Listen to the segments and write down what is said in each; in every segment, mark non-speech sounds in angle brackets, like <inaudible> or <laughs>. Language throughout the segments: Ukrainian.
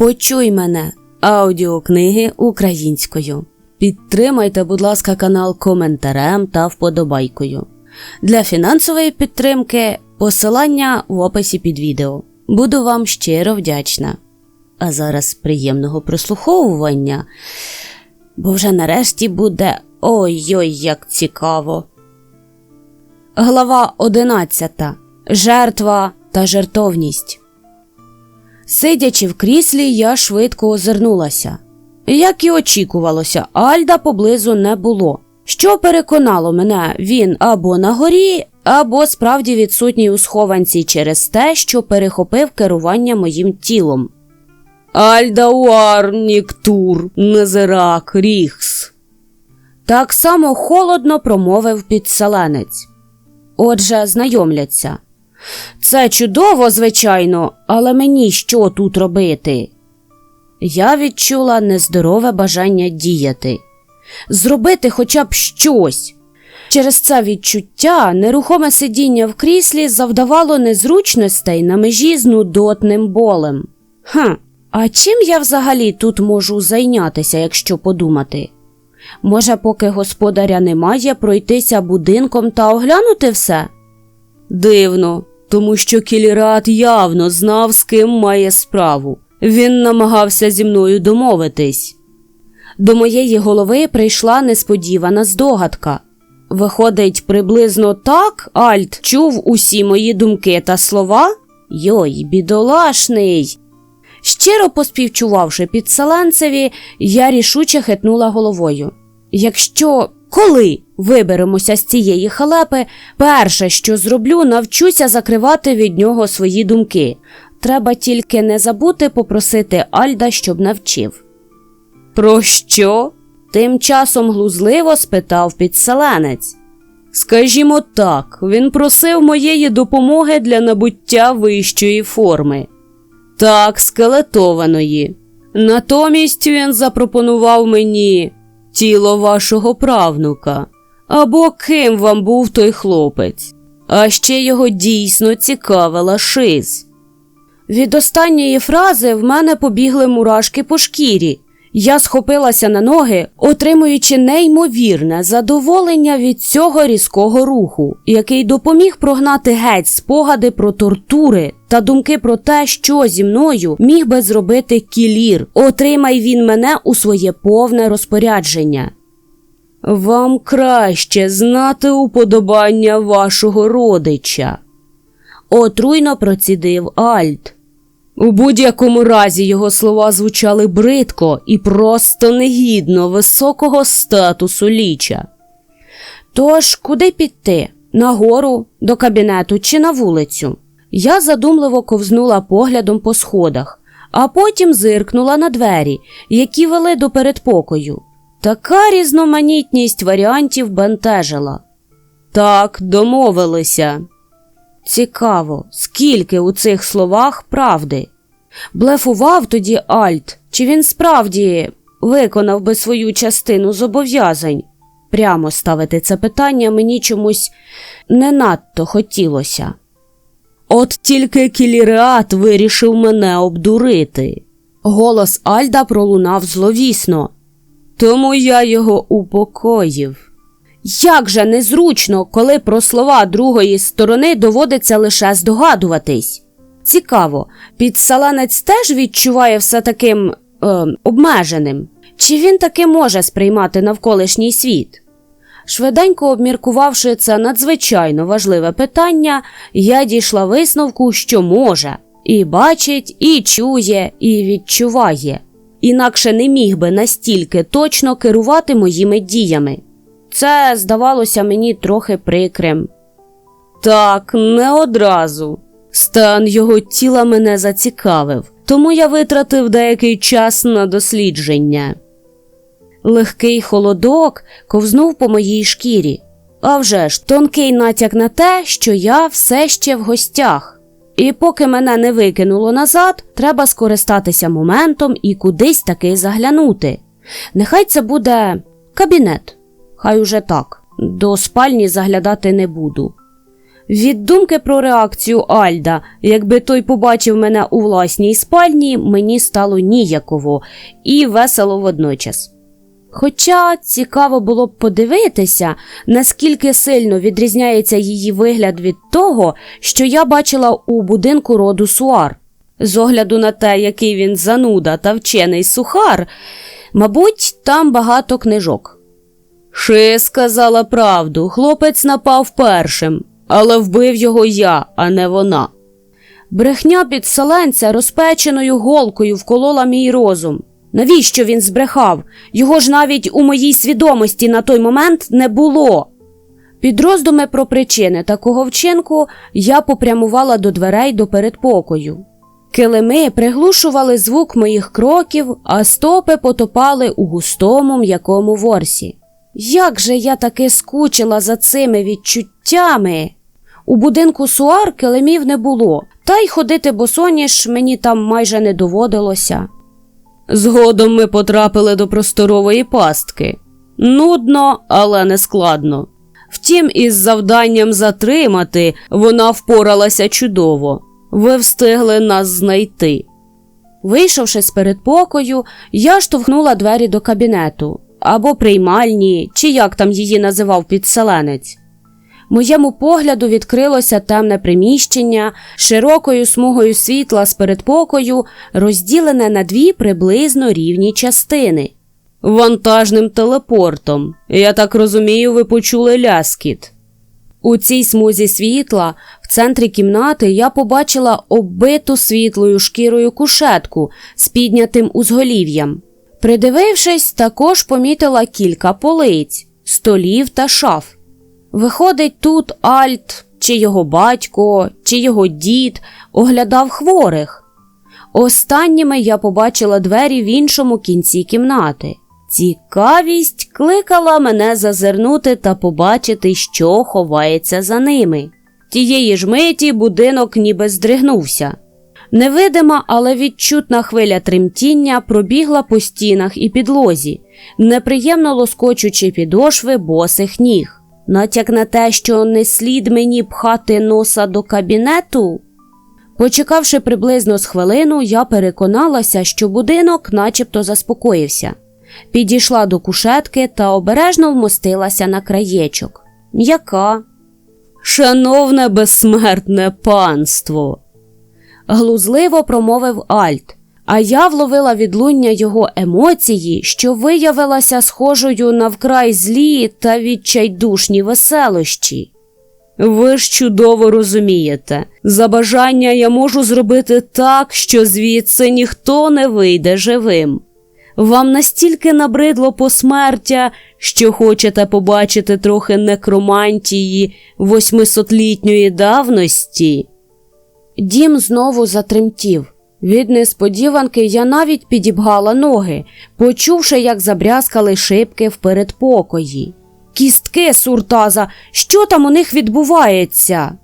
Почуй мене аудіокниги українською. Підтримайте, будь ласка, канал коментарем та вподобайкою. Для фінансової підтримки посилання в описі під відео. Буду вам щиро вдячна. А зараз приємного прослуховування, бо вже нарешті буде ой-ой, як цікаво. Глава 11. Жертва та жертовність. Сидячи в кріслі, я швидко озирнулася. Як і очікувалося, Альда поблизу не було. Що переконало мене, він або на горі, або справді відсутній у схованці через те, що перехопив керування моїм тілом. Альда Уар, Ніктур, Незерак, Ріхс. Так само холодно промовив підселенець. Отже, знайомляться. Це чудово, звичайно, але мені що тут робити? Я відчула нездорове бажання діяти, зробити хоча б щось. Через це відчуття нерухоме сидіння в кріслі завдавало незручностей на межі з нудотним болем. Хм, а чим я взагалі тут можу зайнятися, якщо подумати? Може, поки господаря немає, пройтися будинком та оглянути все? Дивно, тому що Кілірат явно знав, з ким має справу. Він намагався зі мною домовитись. До моєї голови прийшла несподівана здогадка. Виходить, приблизно так Альт чув усі мої думки та слова? Йой, бідолашний. Щиро поспівчувавши підселенцеві, я рішуче хитнула головою. Якщо коли виберемося з цієї халепи, перше, що зроблю, навчуся закривати від нього свої думки. Треба тільки не забути попросити Альда, щоб навчив. Про що? Тим часом глузливо спитав підселенець. Скажімо так, він просив моєї допомоги для набуття вищої форми. Так, скелетованої. Натомість він запропонував мені тіло вашого правнука. Або ким вам був той хлопець, а ще його дійсно цікавила шиз. Від останньої фрази в мене побігли мурашки по шкірі. Я схопилася на ноги, отримуючи неймовірне задоволення від цього різкого руху, який допоміг прогнати геть спогади про тортури та думки про те, що зі мною міг би зробити кілір. Отримай він мене у своє повне розпорядження. Вам краще знати уподобання вашого родича. Отруйно процідив Альт. У будь-якому разі його слова звучали бридко і просто негідно високого статусу ліча. Тож, куди піти? Нагору, до кабінету чи на вулицю? Я задумливо ковзнула поглядом по сходах, а потім зиркнула на двері, які вели до передпокою. Така різноманітність варіантів бентежила. Так, домовилися. Цікаво, скільки у цих словах правди. Блефував тоді Альт, чи він справді виконав би свою частину зобов'язань? Прямо ставити це питання мені чомусь не надто хотілося. От тільки кіліреат вирішив мене обдурити. Голос Альда пролунав зловісно, тому я його упокоїв. Як же незручно, коли про слова другої сторони доводиться лише здогадуватись. Цікаво, підсаланець теж відчуває все таким е, обмеженим, чи він таки може сприймати навколишній світ? Швиденько обміркувавши це надзвичайно важливе питання, я дійшла висновку, що може, і бачить, і чує, і відчуває, інакше не міг би настільки точно керувати моїми діями. Це здавалося мені трохи прикрим. Так, не одразу. Стан його тіла мене зацікавив, тому я витратив деякий час на дослідження. Легкий холодок ковзнув по моїй шкірі, а вже ж тонкий натяк на те, що я все ще в гостях. І поки мене не викинуло назад, треба скористатися моментом і кудись таки заглянути. Нехай це буде кабінет. Хай уже так, до спальні заглядати не буду. Від думки про реакцію Альда, якби той побачив мене у власній спальні, мені стало ніяково і весело водночас. Хоча цікаво було б подивитися, наскільки сильно відрізняється її вигляд від того, що я бачила у будинку роду Суар. З огляду на те, який він зануда та вчений сухар, мабуть, там багато книжок. Ши сказала правду, хлопець напав першим, але вбив його я, а не вона. Брехня підселенця розпеченою голкою вколола мій розум. Навіщо він збрехав? Його ж навіть у моїй свідомості на той момент не було. Під роздуми про причини такого вчинку я попрямувала до дверей до передпокою. Килими приглушували звук моїх кроків, а стопи потопали у густому м'якому ворсі. Як же я таки скучила за цими відчуттями? У будинку суар килимів не було, та й ходити босоніж мені там майже не доводилося. Згодом ми потрапили до просторової пастки. Нудно, але не складно. Втім, із завданням затримати вона впоралася чудово. Ви встигли нас знайти. Вийшовши з передпокою, я штовхнула двері до кабінету або приймальні, чи як там її називав підселенець. Моєму погляду відкрилося темне приміщення широкою смугою світла з передпокою, розділене на дві приблизно рівні частини. Вантажним телепортом. Я так розумію, ви почули ляскіт. У цій смузі світла в центрі кімнати я побачила оббиту світлою шкірою кушетку з піднятим узголів'ям. Придивившись, також помітила кілька полиць, столів та шаф. Виходить, тут Альт, чи його батько, чи його дід оглядав хворих. Останніми я побачила двері в іншому кінці кімнати. Цікавість кликала мене зазирнути та побачити, що ховається за ними. Тієї ж миті будинок ніби здригнувся. Невидима, але відчутна хвиля тремтіння пробігла по стінах і підлозі, неприємно лоскочучи підошви босих ніг. Натяк на те, що не слід мені пхати носа до кабінету. Почекавши приблизно з хвилину, я переконалася, що будинок начебто заспокоївся. Підійшла до кушетки та обережно вмостилася на краєчок. М'яка. Шановне безсмертне панство, глузливо промовив Альт, а я вловила відлуння його емоції, що виявилася схожою на вкрай злі та відчайдушні веселощі. Ви ж чудово розумієте, за бажання я можу зробити так, що звідси ніхто не вийде живим. Вам настільки набридло посмертя, що хочете побачити трохи некромантії восьмисотлітньої давності. Дім знову затремтів. Від несподіванки я навіть підібгала ноги, почувши, як забрязкали шибки в передпокої. Кістки, суртаза, що там у них відбувається?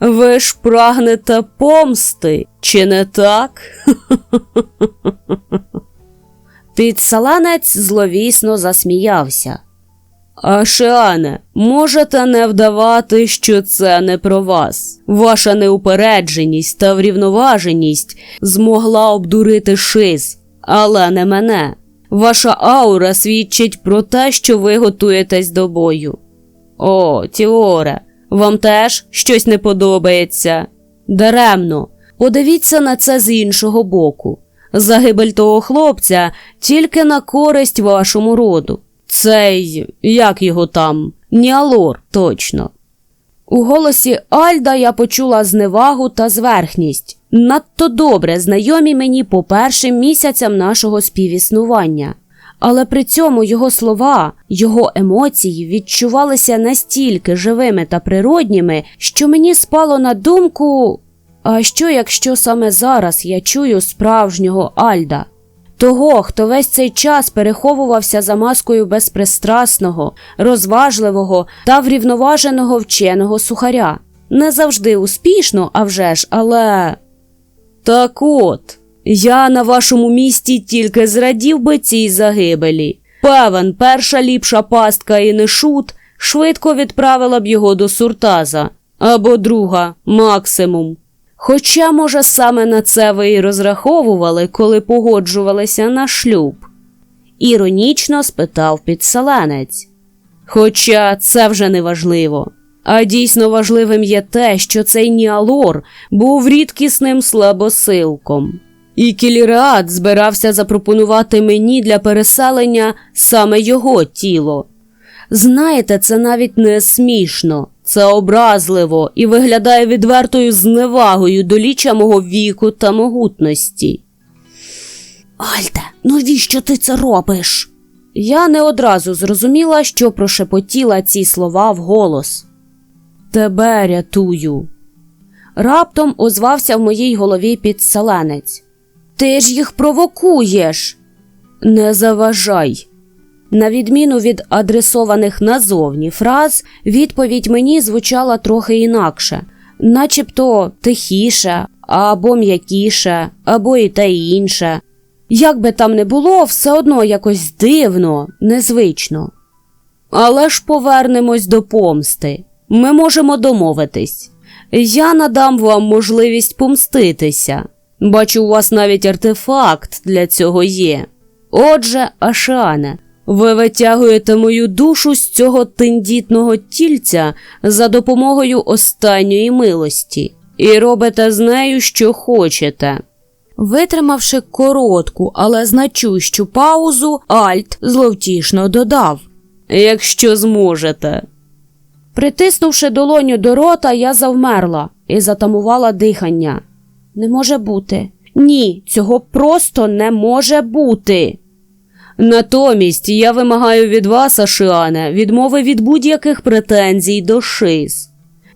Ви ж прагнете помсти, чи не так? <laughs> Підсаланець зловісно засміявся. Ашеане, можете не вдавати, що це не про вас. Ваша неупередженість та врівноваженість змогла обдурити шиз, але не мене. Ваша аура свідчить про те, що ви готуєтесь до бою. О, Тіоре, вам теж щось не подобається? Даремно, подивіться на це з іншого боку. Загибель того хлопця тільки на користь вашому роду. Цей, як його там, Ніалор, точно. У голосі Альда я почула зневагу та зверхність, надто добре знайомі мені по першим місяцям нашого співіснування. Але при цьому його слова, його емоції відчувалися настільки живими та природніми, що мені спало на думку. А що, якщо саме зараз я чую справжнього Альда? Того, хто весь цей час переховувався за маскою безпристрасного, розважливого та врівноваженого вченого сухаря. Не завжди успішно, а вже ж, але. Так от, я на вашому місці тільки зрадів би цій загибелі. Певен, перша ліпша пастка і не шут швидко відправила б його до суртаза. або друга максимум. Хоча, може, саме на це ви і розраховували, коли погоджувалися на шлюб? Іронічно спитав підселенець. Хоча це вже не важливо. А дійсно важливим є те, що цей Ніалор був рідкісним слабосилком. І Кілірат збирався запропонувати мені для переселення саме його тіло. Знаєте, це навіть не смішно, це образливо і виглядає відвертою зневагою до ліча мого віку та могутності. Альте, навіщо ти це робиш? Я не одразу зрозуміла, що прошепотіла ці слова вголос. Тебе рятую. Раптом озвався в моїй голові підселенець. Ти ж їх провокуєш. Не заважай. На відміну від адресованих назовні фраз, відповідь мені звучала трохи інакше, начебто тихіше, або м'якіше, або і те і інше. Як би там не було, все одно якось дивно, незвично. Але ж повернемось до помсти. Ми можемо домовитись. Я надам вам можливість помститися. Бачу, у вас навіть артефакт для цього є. Отже, Ашане, ви витягуєте мою душу з цього тендітного тільця за допомогою останньої милості і робите з нею, що хочете. Витримавши коротку, але значущу паузу, Альт зловтішно додав Якщо зможете. Притиснувши долоню до рота, я завмерла і затамувала дихання. Не може бути. Ні, цього просто не може бути. Натомість я вимагаю від вас, Ашіане, відмови від будь-яких претензій до ШИС.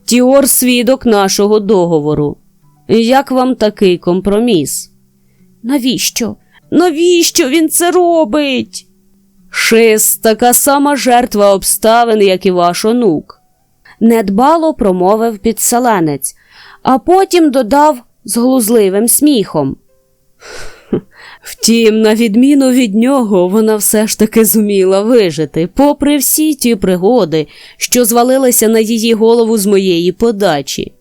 Тіор свідок нашого договору. Як вам такий компроміс? Навіщо? Навіщо він це робить? Шис така сама жертва обставин, як і ваш онук. Недбало промовив підселенець, а потім додав з глузливим сміхом. Втім, на відміну від нього, вона все ж таки зуміла вижити, попри всі ті пригоди, що звалилися на її голову з моєї подачі.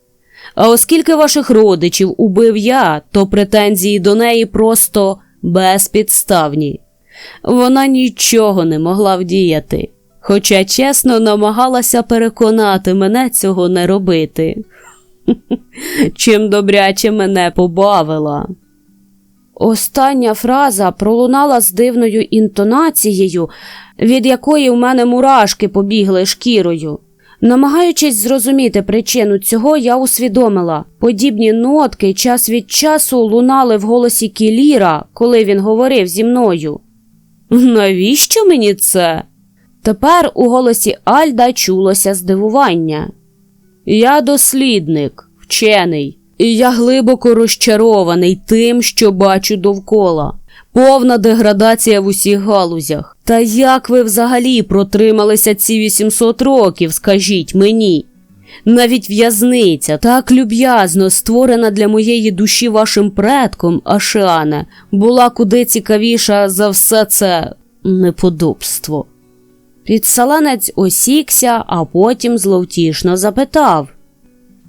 А оскільки ваших родичів убив я, то претензії до неї просто безпідставні. Вона нічого не могла вдіяти, хоча чесно намагалася переконати мене цього не робити. <laughs> Чим добряче мене побавила. Остання фраза пролунала з дивною інтонацією, від якої в мене мурашки побігли шкірою. Намагаючись зрозуміти причину цього, я усвідомила подібні нотки час від часу лунали в голосі Кіліра, коли він говорив зі мною. Навіщо мені це? Тепер у голосі Альда чулося здивування. Я дослідник, вчений, і я глибоко розчарований тим, що бачу довкола. Повна деградація в усіх галузях. Та як ви взагалі протрималися ці 800 років, скажіть мені? Навіть в'язниця, так люб'язно створена для моєї душі вашим предком, Ашане, була куди цікавіша за все це неподобство. Підсаланець осікся, а потім зловтішно запитав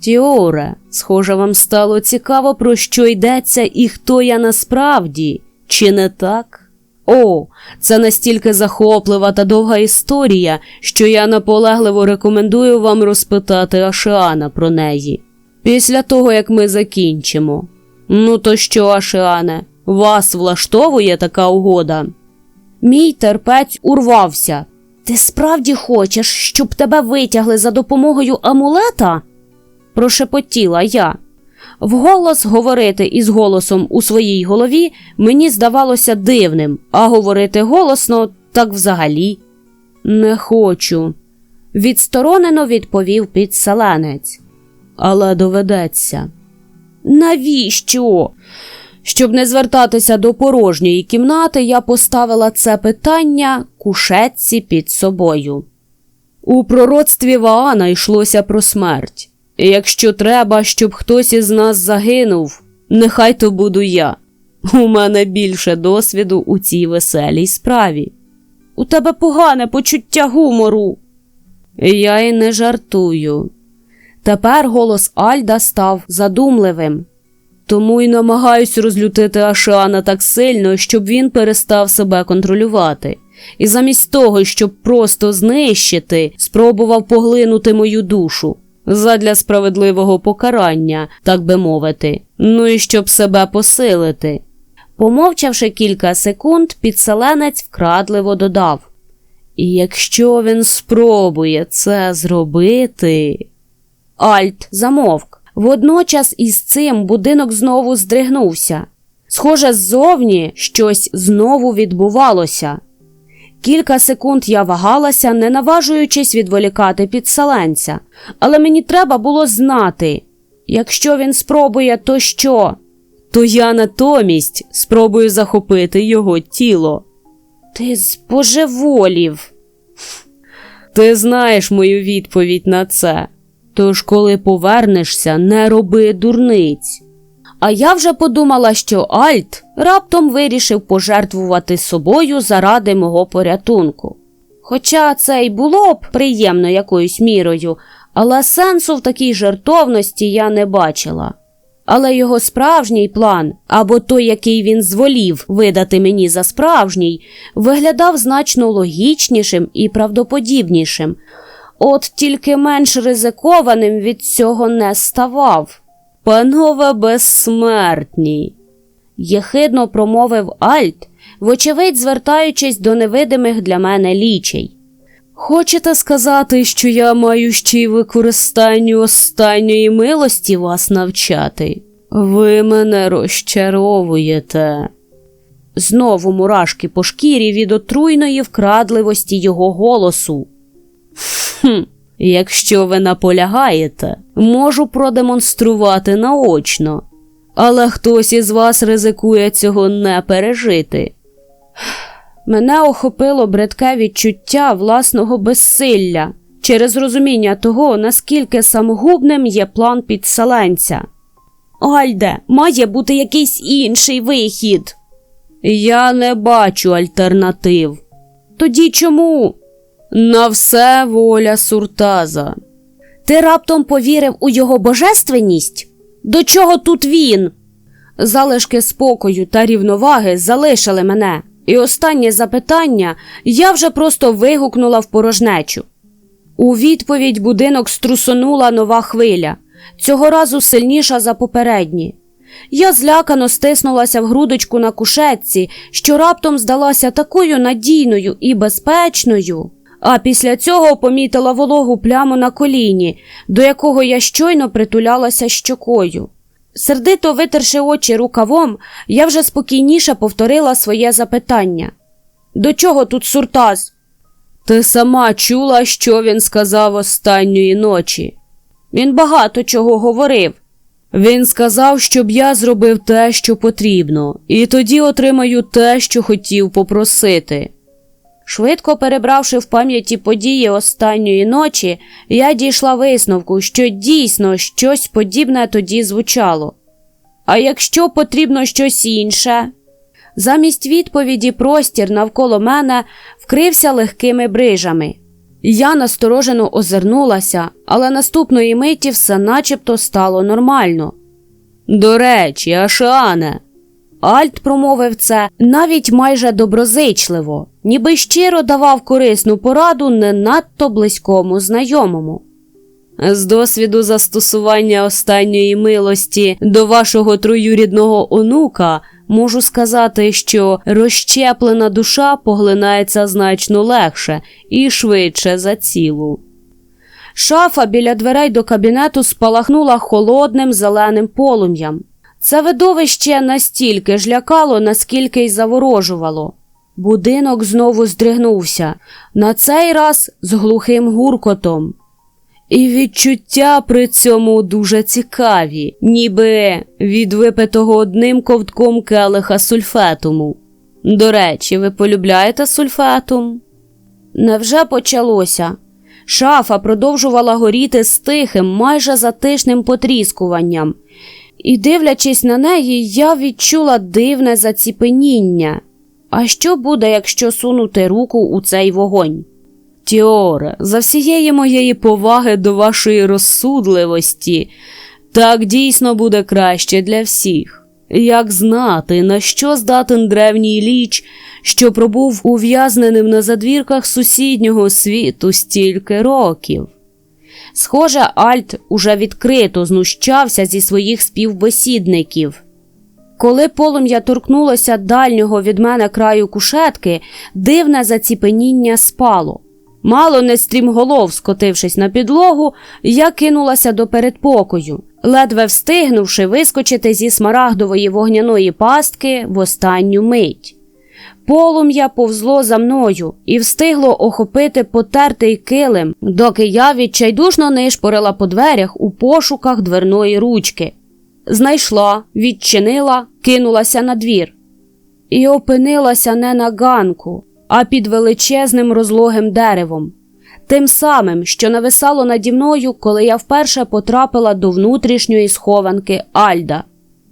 Тіоре, схоже, вам стало цікаво, про що йдеться і хто я насправді, чи не так? О, це настільки захоплива та довга історія, що я наполегливо рекомендую вам розпитати Ашиана про неї. Після того, як ми закінчимо. Ну, то що, Ашиане, вас влаштовує така угода? Мій терпець урвався. Ти справді хочеш, щоб тебе витягли за допомогою амулета? Прошепотіла я. Вголос говорити із голосом у своїй голові мені здавалося дивним, а говорити голосно так взагалі. Не хочу, відсторонено відповів підселенець. Але доведеться. Навіщо? Щоб не звертатися до порожньої кімнати, я поставила це питання кушетці під собою. У пророцтві Ваана йшлося про смерть. Якщо треба, щоб хтось із нас загинув, нехай то буду я. У мене більше досвіду у цій веселій справі. У тебе погане почуття гумору. Я й не жартую. Тепер голос Альда став задумливим. Тому й намагаюсь розлютити Ашана так сильно, щоб він перестав себе контролювати. І замість того, щоб просто знищити, спробував поглинути мою душу задля справедливого покарання, так би мовити, ну і щоб себе посилити. Помовчавши кілька секунд, підселенець вкрадливо додав: І якщо він спробує це зробити. Альт замовк. Водночас із цим будинок знову здригнувся. Схоже, ззовні щось знову відбувалося. Кілька секунд я вагалася, не наважуючись відволікати підселенця, але мені треба було знати якщо він спробує, то що? То я натомість спробую захопити його тіло. Ти збожеволів. Ти знаєш мою відповідь на це. Тож, коли повернешся, не роби дурниць. А я вже подумала, що Альт раптом вирішив пожертвувати собою заради мого порятунку. Хоча це й було б приємно якоюсь мірою, але сенсу в такій жертовності я не бачила. Але його справжній план, або той, який він зволів видати мені за справжній, виглядав значно логічнішим і правдоподібнішим, от тільки менш ризикованим від цього не ставав. Панове безсмертні, єхидно промовив Альт, вочевидь звертаючись до невидимих для мене лічей. Хочете сказати, що я маю ще й використанню останньої милості вас навчати? Ви мене розчаровуєте. Знову мурашки по шкірі від отруйної вкрадливості його голосу. Хм, якщо ви наполягаєте, можу продемонструвати наочно, але хтось із вас ризикує цього не пережити. Мене охопило бридке відчуття власного безсилля через розуміння того, наскільки самогубним є план підселенця. Альде, має бути якийсь інший вихід. Я не бачу альтернатив. Тоді чому? На все воля Суртаза. Ти раптом повірив у його божественність? До чого тут він? Залишки спокою та рівноваги залишили мене. І останнє запитання я вже просто вигукнула в порожнечу. У відповідь будинок струсонула нова хвиля, цього разу сильніша за попередні. Я злякано стиснулася в грудочку на кушетці, що раптом здалася такою надійною і безпечною, а після цього помітила вологу пляму на коліні, до якого я щойно притулялася щокою. Сердито витерши очі рукавом, я вже спокійніше повторила своє запитання. До чого тут суртаз? Ти сама чула, що він сказав останньої ночі. Він багато чого говорив. Він сказав, щоб я зробив те, що потрібно, і тоді отримаю те, що хотів попросити. Швидко перебравши в пам'яті події останньої ночі, я дійшла висновку, що дійсно щось подібне тоді звучало. А якщо потрібно щось інше? Замість відповіді простір навколо мене вкрився легкими брижами. Я насторожено озирнулася, але наступної миті все начебто стало нормально. До речі, Ашане, Альт промовив це навіть майже доброзичливо, ніби щиро давав корисну пораду не надто близькому знайомому. З досвіду застосування останньої милості до вашого троюрідного онука можу сказати, що розщеплена душа поглинається значно легше і швидше за цілу. Шафа біля дверей до кабінету спалахнула холодним зеленим полум'ям. Це видовище настільки ж лякало, наскільки й заворожувало. Будинок знову здригнувся, на цей раз з глухим гуркотом. І відчуття при цьому дуже цікаві, ніби від випитого одним ковтком келиха сульфетуму. До речі, ви полюбляєте сульфетум? Невже почалося? Шафа продовжувала горіти з тихим, майже затишним потріскуванням, і, дивлячись на неї, я відчула дивне заціпеніння. А що буде, якщо сунути руку у цей вогонь? Тіоре, за всієї моєї поваги до вашої розсудливості, так дійсно буде краще для всіх. Як знати, на що здатен древній ліч, що пробув ув'язненим на задвірках сусіднього світу стільки років? Схоже, Альт уже відкрито знущався зі своїх співбесідників. Коли полум'я торкнулося дальнього від мене краю кушетки, дивне заціпеніння спало. Мало не стрімголов, скотившись на підлогу, я кинулася до передпокою, ледве встигнувши вискочити зі смарагдової вогняної пастки в останню мить. Полум'я повзло за мною і встигло охопити потертий килим, доки я відчайдушно нишпорила по дверях у пошуках дверної ручки. Знайшла, відчинила, кинулася на двір. І опинилася не на ганку, а під величезним розлогим деревом, тим самим, що нависало наді мною, коли я вперше потрапила до внутрішньої схованки Альда.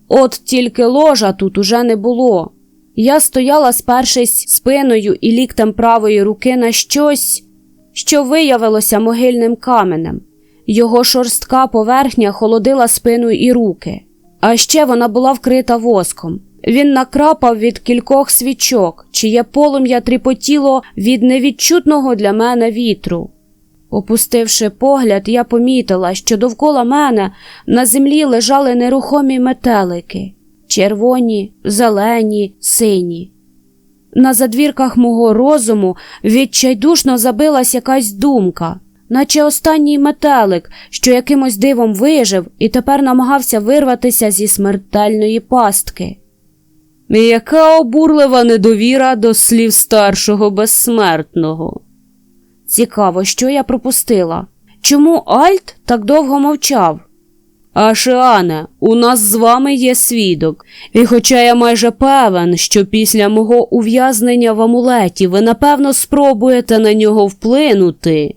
От тільки ложа тут уже не було. Я стояла, спершись спиною і ліктем правої руки на щось, що виявилося могильним каменем. Його шорстка поверхня холодила спину і руки, а ще вона була вкрита воском. Він накрапав від кількох свічок, чиє полум'я тріпотіло від невідчутного для мене вітру. Опустивши погляд, я помітила, що довкола мене на землі лежали нерухомі метелики червоні, зелені, сині. На задвірках мого розуму відчайдушно забилась якась думка, наче останній метелик, що якимось дивом вижив і тепер намагався вирватися зі смертельної пастки. Яка обурлива недовіра до слів старшого безсмертного. Цікаво, що я пропустила. Чому Альт так довго мовчав? Ашеане, у нас з вами є свідок, і хоча я майже певен, що після мого ув'язнення в амулеті ви напевно спробуєте на нього вплинути.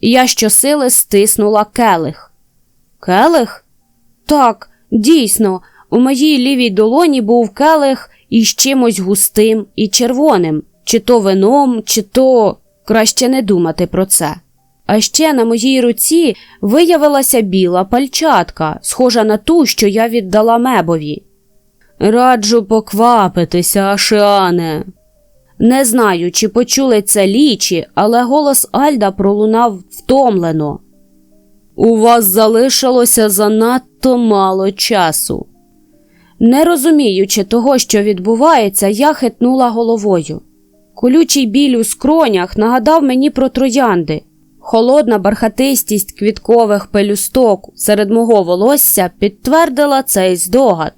Я щосили стиснула келих. Келих? Так, дійсно, у моїй лівій долоні був келих із чимось густим і червоним, чи то вином, чи то краще не думати про це. А ще на моїй руці виявилася біла пальчатка, схожа на ту, що я віддала мебові. Раджу поквапитися, Ашиане. Не знаю, чи почули це лічі, але голос Альда пролунав втомлено. У вас залишилося занадто мало часу. Не розуміючи того, що відбувається, я хитнула головою. Колючий біль у скронях нагадав мені про троянди. Холодна бархатистість квіткових пелюсток серед мого волосся підтвердила цей здогад.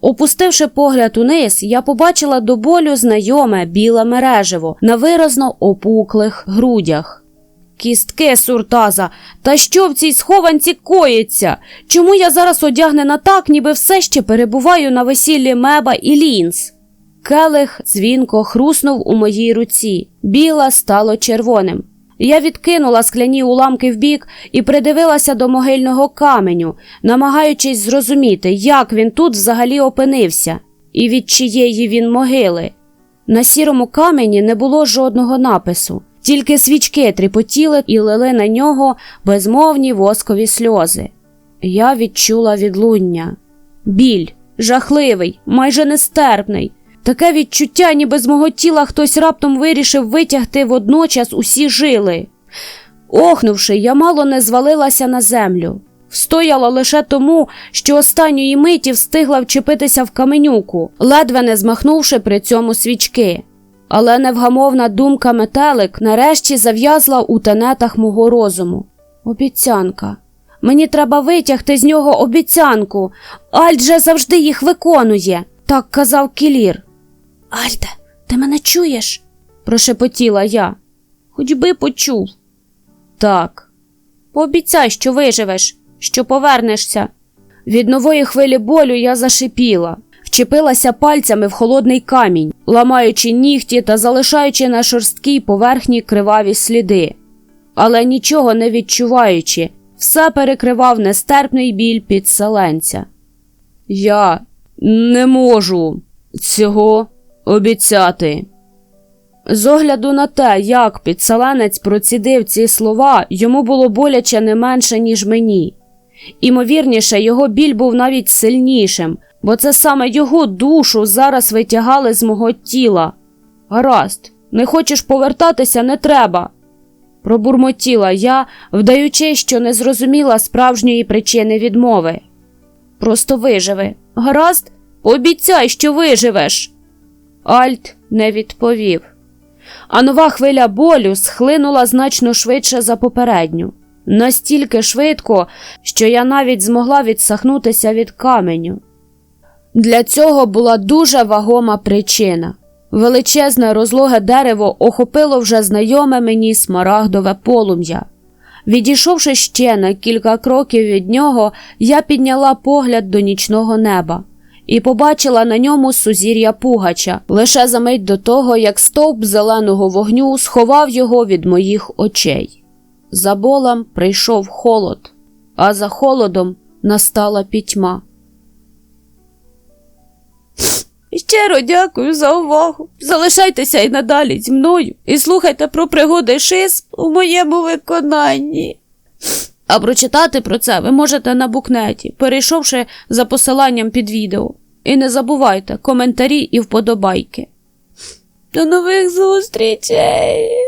Опустивши погляд униз, я побачила до болю знайоме біле мереживо на виразно опуклих грудях. Кістки суртаза, та що в цій схованці коїться? Чому я зараз одягнена так, ніби все ще перебуваю на весіллі меба і лінз? Келих дзвінко хруснув у моїй руці, біла стало червоним. Я відкинула скляні уламки вбік і придивилася до могильного каменю, намагаючись зрозуміти, як він тут взагалі опинився, і від чиєї він могили. На сірому камені не було жодного напису, тільки свічки тріпотіли і лили на нього безмовні воскові сльози. Я відчула відлуння. Біль, жахливий, майже нестерпний. Таке відчуття, ніби з мого тіла хтось раптом вирішив витягти водночас усі жили. Охнувши, я мало не звалилася на землю. Встояла лише тому, що останньої миті встигла вчепитися в каменюку, ледве не змахнувши при цьому свічки. Але невгамовна думка метелик нарешті зав'язла у тенетах мого розуму. Обіцянка. Мені треба витягти з нього обіцянку. Альдже завжди їх виконує, так казав Кілір. Альде, ти мене чуєш? прошепотіла я. Хоч би почув. Так. Пообіцяй, що виживеш, що повернешся. Від нової хвилі болю я зашипіла, вчепилася пальцями в холодний камінь, ламаючи нігті та залишаючи на шорсткій поверхні криваві сліди. Але нічого не відчуваючи, все перекривав нестерпний біль підселенця. Я не можу цього обіцяти. З огляду на те, як підселенець процідив ці слова, йому було боляче не менше, ніж мені. Імовірніше, його біль був навіть сильнішим, бо це саме його душу зараз витягали з мого тіла. Гаразд, не хочеш повертатися, не треба. Пробурмотіла я, вдаючи, що не зрозуміла справжньої причини відмови. Просто виживи. Гаразд, пообіцяй, що виживеш. Альт не відповів. А нова хвиля болю схлинула значно швидше за попередню. Настільки швидко, що я навіть змогла відсахнутися від каменю. Для цього була дуже вагома причина. Величезне розлоге дерево охопило вже знайоме мені смарагдове полум'я. Відійшовши ще на кілька кроків від нього, я підняла погляд до нічного неба і побачила на ньому сузір'я пугача лише за мить до того, як стовп зеленого вогню сховав його від моїх очей. За болем прийшов холод, а за холодом настала пітьма. Щиро дякую за увагу. Залишайтеся і надалі зі мною і слухайте про пригоди шисп у моєму виконанні. А прочитати про це ви можете на букнеті, перейшовши за посиланням під відео. І не забувайте коментарі і вподобайки. До нових зустрічей!